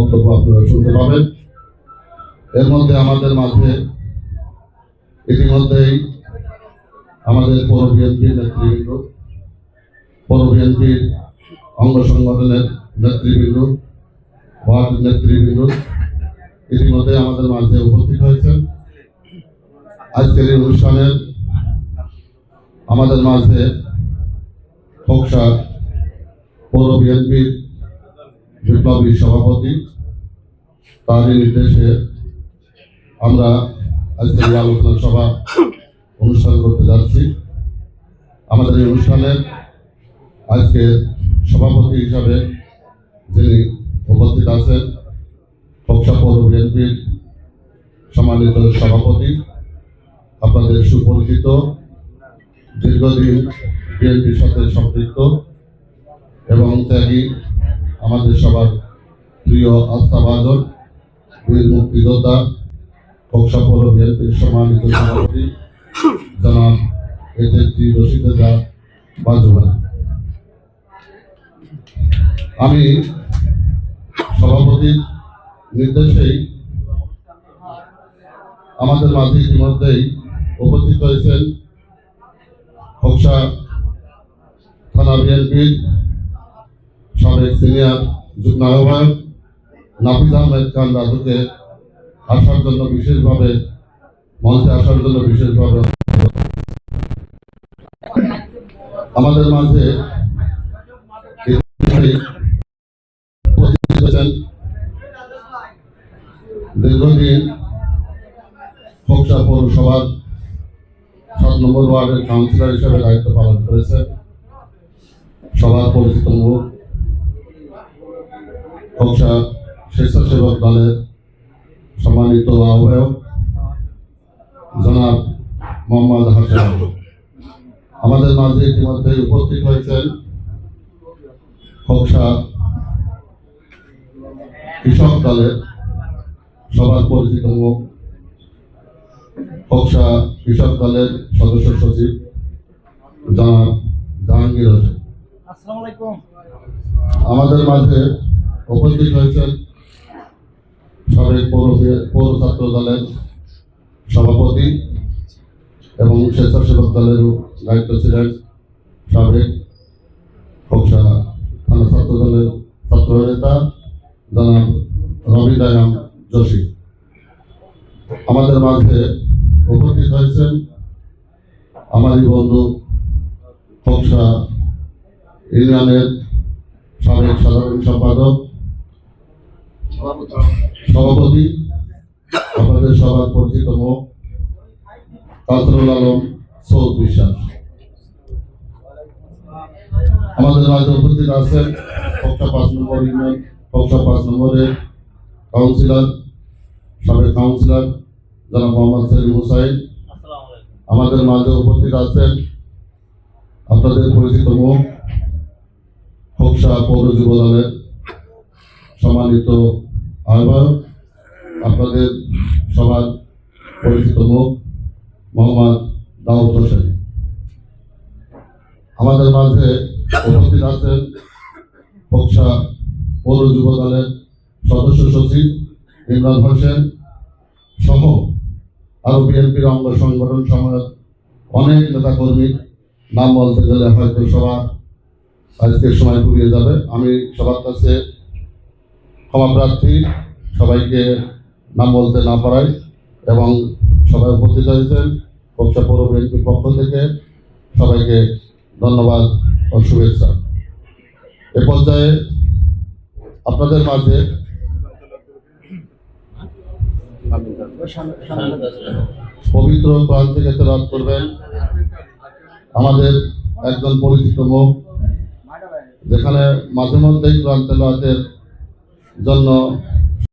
বক্তব্য আপনারা শুনতে পাবেন। এর মধ্যে আমাদের মাঝে ইতিমধ্যেই আমাদের পৌর বিএনপির নেতৃবৃন্দ, পৌর বিএনপির অঙ্গ সংগঠনের নেতৃবৃন্দ, ওয়ার্ড নেতৃবৃন্দ ইতিমধ্যে আমাদের মাঝে উপস্থিত হয়েছেন। আজকের এই অনুষ্ঠানের আমাদের মাঝে খোকসা পৌর বিএনপির বিপ্লবী সভাপতি, তারই নির্দেশে আমরা আজকে এই আলোচনা সভা অনুষ্ঠান করতে যাচ্ছি। আমাদের এই অনুষ্ঠানের আজকে সভাপতি হিসাবে যিনি উপস্থিত আছেন পৌর বিএনপির সম্মানিত সভাপতি, আপনাদের সুপরিচিত, দীর্ঘদিন বিএনপির সাথে সম্পৃক্ত এবং ত্যাগী আমাদের সবার প্রিয় আস্থাভাজন, বীর মুক্তিযোদ্ধা খোকসা পৌর বিএনপির সম্মানিত সভাপতি, জনাব এসএসজি রশিদা বাজুভাই আমি সভাপতির নির্দেশেই আমাদের মাঝে ইতিমধ্যেই উপস্থিত হয়েছেন খোকসা থানা বিএনপির সাবেক সিনিয়র যুগ্ম আহ্বায়ক নাফিজ আহমেদ খান রাজুকে আসার জন্য বিশেষভাবে, মঞ্চে আসার জন্য বিশেষভাবে আমাদের মাঝে দীর্ঘদিন পৌরসভার সাত নম্বর ওয়ার্ডের কাউন্সিলর হিসেবে দায়িত্ব পালন করেছেন। সবার পরিচিত মুখ স্বেচ্ছাসেবক দলের সম্মানিত আহ্বায়ক জনাব মোহাম্মদ হাসান। আমাদের মাঝে ইতিমধ্যে উপস্থিত হয়েছেন খোকসা কৃষক দলের সবার পরিচিত মুখ খোকসা কৃষক দলের সদস্য সচিব জনাব জাহাঙ্গীর হোসেন। আমাদের মাঝে উপস্থিত হয়েছেন সাবেক পৌর পৌর ছাত্র দলের সভাপতি এবং স্বেচ্ছাসেবক দলের দায়িত্ব ছিলেন সাবেক খোকসা থানা ছাত্র দলের ছাত্র নেতা জনাব রবি দায়াম যোশী আমাদের মাঝে উপস্থিত হয়েছেন আমারই বন্ধু খোকসা ইউনিয়নের সাবেক সাধারণ সম্পাদক সভাপতি। আমাদের সবার পরিচিত মুখ কাসরুল আলম সৌদ বিশ্বাস। আমাদের মাঝে উপস্থিত আছেন কক্সা পাঁচ নম্বর ইউনিয়ন কক্সা পাঁচ নম্বরের কাউন্সিলর, সাবেক কাউন্সিলর জনাব মোহাম্মদ সেলিম হুসাইন। আমাদের মাঝে উপস্থিত আছেন আপনাদের পরিচিত মুখ খোকসা পৌর যুব দলের সম্মানিত আহ্বায়ক, আপনাদের সবার পরিচিত মুখ মোহাম্মদ দাউদ হোসেন। আমাদের মাঝে উপস্থিত আছেন খোকসা পৌর যুব দলের সদস্য সচিব ইমরান হোসেন সহ আরও বিএনপির অঙ্গ সংগঠন সমাজ অনেক নেতা কর্মী নাম বলতে গেলে হয়তো সবার আজকের সময় ফুরিয়ে যাবে। আমি সবার কাছে ক্ষমা প্রার্থী সবাইকে নাম বলতে না পারাই এবং সবাই উপস্থিত হয়েছেন কক্সা পৌর বিএনপির পক্ষ থেকে সবাইকে ধন্যবাদ ও শুভেচ্ছা। এ পর্যায়ে আপনাদের মাঝে পবিত্র প্রাণ থেকে তেলাওয়াত করবেন। আমাদের একজন পরিচিত মুখ যেখানে মাঝে মধ্যেই কোরআন তেলাওয়াতের জন্য